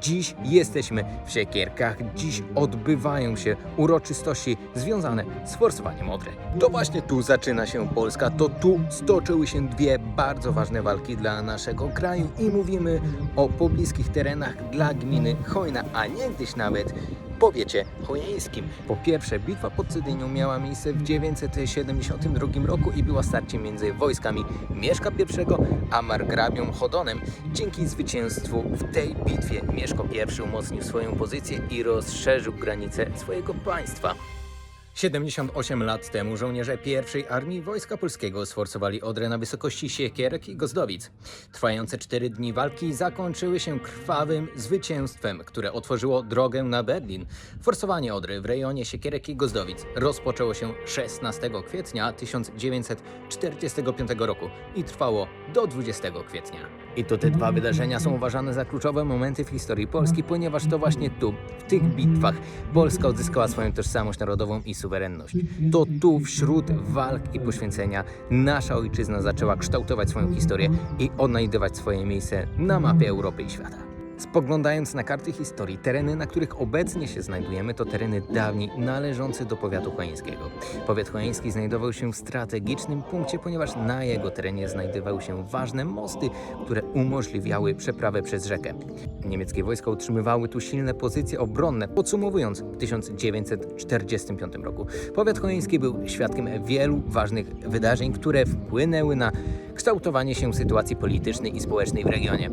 Dziś jesteśmy w Siekierkach, dziś odbywają się uroczystości związane z forsowaniem Odry. To właśnie tu zaczyna się Polska, to tu stoczyły się dwie bardzo ważne walki dla naszego kraju i mówimy o pobliskich terenach dla gminy Chojna, a niegdyś nawet powiecie chojeńskim. Po pierwsze, bitwa pod Cydynią miała miejsce w 972 roku i była starciem między wojskami Mieszka I a margrabią Chodonem. Dzięki zwycięstwu w tej bitwie Mieszko I umocnił swoją pozycję i rozszerzył granice swojego państwa. 78 lat temu żołnierze pierwszej Armii Wojska Polskiego sforsowali Odrę na wysokości Siekierek i Gozdowic. Trwające cztery dni walki zakończyły się krwawym zwycięstwem, które otworzyło drogę na Berlin. Forsowanie Odry w rejonie Siekierek i Gozdowic rozpoczęło się 16 kwietnia 1945 roku i trwało do 20 kwietnia. I to te dwa wydarzenia są uważane za kluczowe momenty w historii Polski, ponieważ to właśnie tu, w tych bitwach, Polska odzyskała swoją tożsamość narodową i suwerenność. To tu, wśród walk i poświęcenia, nasza ojczyzna zaczęła kształtować swoją historię i odnajdywać swoje miejsce na mapie Europy i świata. Spoglądając na karty historii, tereny, na których obecnie się znajdujemy, to tereny dawniej należące do powiatu chojeńskiego. Powiat chojeński znajdował się w strategicznym punkcie, ponieważ na jego terenie znajdowały się ważne mosty, które umożliwiały przeprawę przez rzekę. Niemieckie wojska utrzymywały tu silne pozycje obronne. Podsumowując, w 1945 roku powiat chojeński był świadkiem wielu ważnych wydarzeń, które wpłynęły na kształtowanie się sytuacji politycznej i społecznej w regionie.